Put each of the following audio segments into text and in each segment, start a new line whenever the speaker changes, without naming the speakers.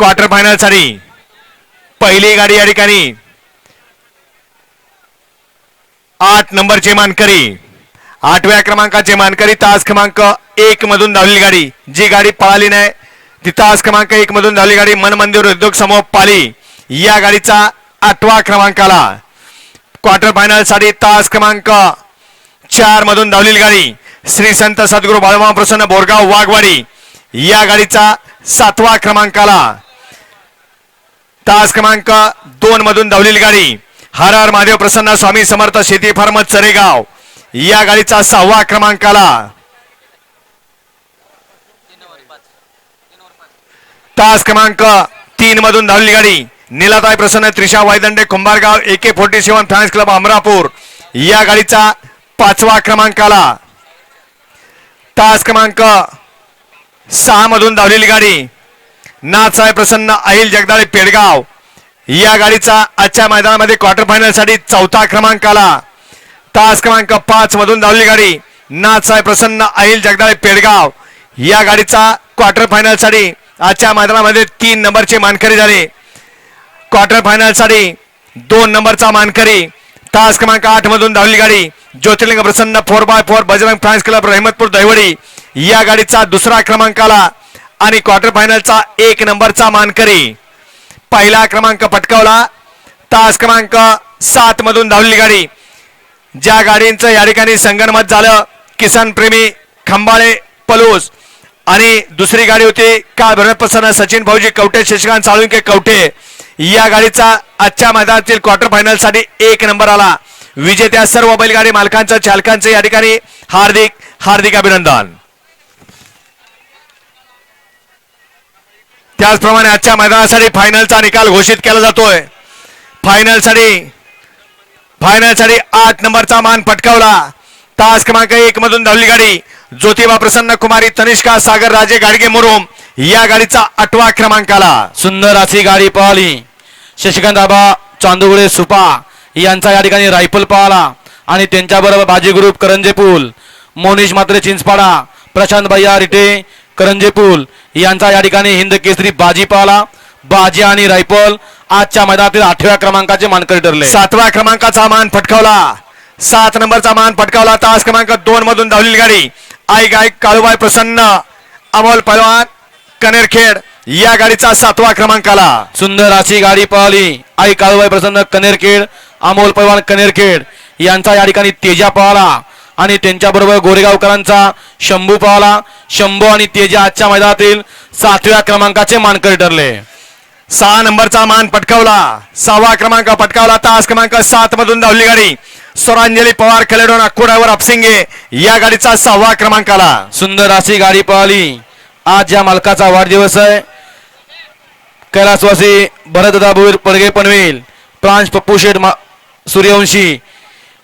Quarter फायनलसाठी पहिली गाडी या ठिकाणी. आठ नंबरचे मानकरी. आठव्या क्रमांकाचे मानकरी तास क्रमांक एक मधून धावलेली गाडी. जी गाडी पळाली नाही ती तास क्रमांक एक मधून धावली गाडी मन मंदिर उद्योग समूह पाली. या गाडीचा आठवा क्रमांकाला. क्वार्टर फायनलसाठी तास क्रमांक चार मधून धावलेली गाडी. श्री संत सद्गुरू बाळमा प्रसन्न बोरगाव वाघवाडी. या गाडीचा सातवा क्रमांकाला. तास क्रमांक दोन मधून धावलेली गाडी. हर हर महादेव प्रसन्न स्वामी समर्थ शेती फार्म चरेगाव. या गाडीचा सहावा क्रमांकाला तास क्रमांक तीन मधून धावलेली गाडी. निलाताय प्रसन्न Trisha Vaydande Kumbhargaon A K forty seven fans club Amrapur. या गाडीचा पाचवा क्रमांकाला तास क्रमांक सहा मधून धावलेली गाडी. नाथसाहेब प्रसन्न अहिल जगदाळे पेडगाव. या गाडीचा आजच्या मैदानामध्ये क्वार्टर फायनलसाठी चौथा क्रमांक आला. तास क्रमांक पाच मधून धावलेली गाडी नाथसाहेब प्रसन्न अहिल जगदाळे पेडगाव. या गाडीचा क्वार्टर फायनलसाठी आजच्या मैदानामध्ये तीन नंबरचे मानकरी झाले. क्वार्टर फायनलसाठी दोन नंबरचा मानकरी. तास क्रमांक आठ मधून धावली गाडी ज्योतिर्लिंग प्रसन्न four by four Bajrang fans club Rahmatpur Dahiwadi. या गाडीचा दुसरा क्रमांक आला. आणि क्वार्टर फायनलचा एक नंबरचा मानकरी. पहिला क्रमांक पटकावला. तास क्रमांक सात मधून धावलेली गाडी. ज्या गाडींचं या ठिकाणी संगणमत झालं किसन प्रेमी खंबाळे पलूस. आणि दुसरी गाडी होती काल प्रसन्न सचिन भाऊजी कवटे शशिकांत साळुंके कवटे. या गाडीचा आजच्या मैदानातील क्वार्टर फायनलसाठी एक नंबर आला. विजेत्या सर्व बैलगाडी मालकांचं चालकांचं या ठिकाणी हार्दिक हार्दिक अभिनंदन. त्याचप्रमाणे आजच्या मैदानासाठी फायनलचा निकाल घोषित केला जातोय. फायनलसाठी फायनलसाठी आठ नंबरचा मान पटकावला. तास क्रमांक एक मधून धावली गाडी. ज्योतिबा प्रसन्न कुमारी तनिष्का सागर राजे गाडगे मुरुम या गाडीचा आठवा क्रमांकाला.
सुंदर अशी गाडी पळाली शशिकांत बाबा चांदुगुळे सुपा यांचा या ठिकाणी रायफल पळाला आणि त्यांच्याबरोबर बाजी ग्रुप करंजे पूल मोनिश मात्रे चिंचपाडा प्रशांत भैया रिटे करंजे पूल यांचा या ठिकाणी हिंद केसरी बाजी पळाला बाजी आणि रायफल आजच्या मैदानातील आठव्या क्रमांकाचे मानकरी ठरले.
सातव्या क्रमांकाचा मान पटकावला सात नंबरचा मान पटकावला तास क्रमांक दोन मधून धावलेली गाडी. आई गायक काळूबाई प्रसन्न अमोल पहलवान कनेरखेड या गाडीचा सातवा क्रमांकाला.
सुंदर अशी गाडी पळाली आई काळूबाई प्रसन्न कनेरखेड अमोल पैलवान कनेरखेड यांचा या ठिकाणी तेजा पळाला आणि त्यांच्याबरोबर गोरेगावकरांचा शंभू पावला शंभू आणि तेजा आजच्या मैदानातील सातव्या क्रमांकाचे मानकरी ठरले.
सहा नंबरचा मान पटकावला सहावा क्रमांक पटकावला तास क्रमांक सात मधून धावली गाडी. स्वरांजली पवार खेळाडू नागपूर अपसिंगे या गाडीचा सहावा क्रमांक आला
सुंदर अशी गाडी पळाली. आज या मालकाचा वाढदिवस आहे. कैलासवासी भरतदा भोईर पडगे पनवेल प्रांश पप्पू शेठ सूर्यवंशी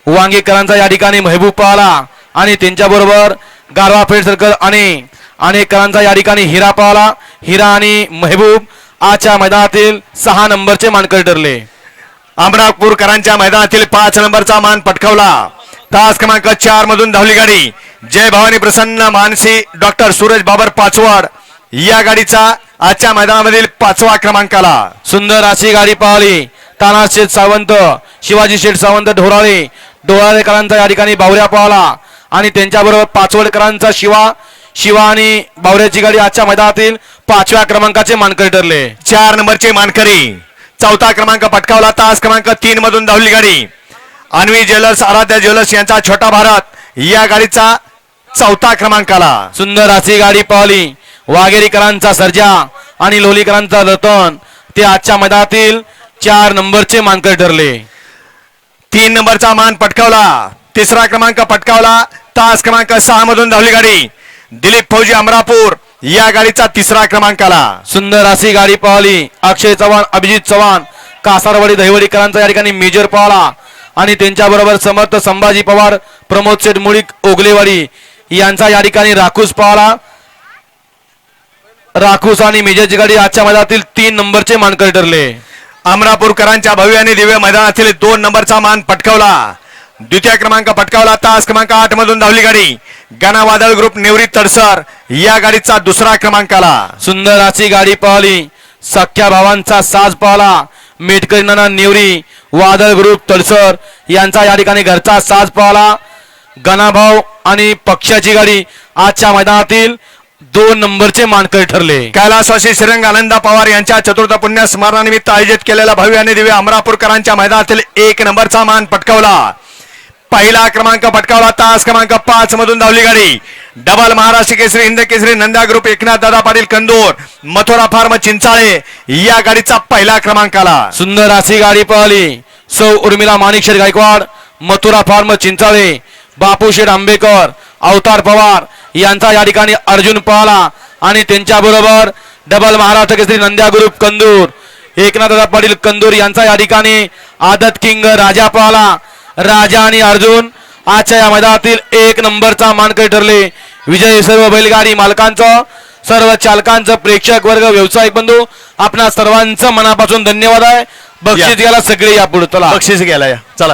वांगीकरांचा या ठिकाणी महबूब पाहला आणि त्यांच्याबरोबर गारवा फेड सर्कल आणि अनेकरांचा या ठिकाणी हिरा पाहला हिरा आणि मेहबूब आजच्या मैदानातील सहा नंबरचे मानकर ठरले.
अमरापूरकरांच्या मैदानातील पाच नंबरचा मान पटकावला. तास क्रमांक चार मधून धावली गाडी. जय भवानी प्रसन्न मानसी डॉक्टर सूरज बाबर पाचवाड. या गाडीचा आजच्या मैदानामधील पाचवा क्रमांकाला.
सुंदर अशी गाडी पाहिली तानाज शेठ सावंत शिवाजी शेठ सावंत ढोराळे. ढोराळेकरांचा या ठिकाणी बावऱ्या पाहला आणि त्यांच्याबरोबर पाचवडकरांचा शिवा शिवा आणि बावऱ्याची गाडी आजच्या मैदानातील पाचव्या क्रमांकाचे मानकरी ठरले.
चार नंबरचे मानकरी. चौथा क्रमांक पटकावला तास क्रमांक तीन मधून धावली गाडी. अन्वी ज्वेलर्स आराध्या ज्वेलर्स यांचा छोटा भारत या गाडीचा चौथा क्रमांकाला.
सुंदर अशी गाडी पाहिली वाघेरीकरांचा सर्जा आणि लोलीकरांचा रतन ते आजच्या मैदानातील चार नंबरचे मानकरी ठरले.
तीन नंबरचा मान पटकावला. तिसरा क्रमांक पटकावला. तास क्रमांक सहा मधून धावली गाडी. दिलीप फौजी अमरापूर या गाडीचा तिसरा क्रमांकाला.
सुंदर अशी गाडी पाहिली. अक्षय चव्हाण अभिजित चव्हाण कासारवाडी दहिवडीकरांचा या ठिकाणी मेजर पाहला. आणि त्यांच्याबरोबर समर्थ संभाजी पवार प्रमोद शेठ मुळीक ओगलेवाडी यांचा या ठिकाणी राखूस पाहला. राखूस आणि मेजरची गाडी आजच्या मैदानातील तीन नंबरचे मानकरी ठरले.
अमरापूरकरांच्या भव्य आणि दिव्य मैदानातील दोन नंबरचा मान पटकावला. द्वितीय क्रमांक पटकावला तास क्रमांक आठ मधून धावली गाडी. गणा वादळ ग्रुप नेवरी तडसर. या गाडीचा दुसरा क्रमांकाला
सुंदर अशी गाडी पाहिली. सख्या भावांचा साज पाहला. मेटकरी नाना नेवरी वादळ ग्रुप तडसर यांचा या ठिकाणी घरचा साज पाहला. गणाभाऊ आणि पक्षाची गाडी आजच्या मैदानातील दोन नंबरचे मानकरी ठरले.
कैलासवासी श्रीरंग आनंदा पवार यांच्या चतुर्थ पुण्य स्मरणानिमित्त आयोजित केलेला भव्य आणि दिव्य अमरापूरकरांच्या मैदानातील एक नंबरचा मान पटकावला. पहिला क्रमांक पटकावला तास क्रमांक पाच मधून धावली गाडी. डबल महाराष्ट्र केसरी हिंद केसरी नंदा ग्रुप एकनाथ दादा पाटील कंदूर मथुरा फार्म चिंचाळे या गाडीचा पहिला क्रमांक आला
सुंदर अशी गाडी पळाली. सौ उर्मिला माणिकशेठ गायकवाड मथुरा फार्म चिंचाळे बापूशेठ आंबेकर अवतार पवार यांचा या ठिकाणी अर्जुन पळाला आणि त्यांच्या बरोबर डबल महाराष्ट्र केसरी नंद्या ग्रुप कंदूर एकनाथ दादा पाटील कंदूर यांचा या ठिकाणी आदत किंग राजा पळाला. राजा आणि अर्जुन आजच्या या मैदानातील एक नंबरचा मानकरी ठरले. विजयी सर्व बैलगाडी मालकांचं सर्व चालकांचं प्रेक्षक वर्ग व्यावसायिक बंधू आपणा सर्वांचं मनापासून धन्यवाद आहे. बक्षीस. घ्यायला सगळे या पुढे. चला.
बक्षीस गेला या. चला.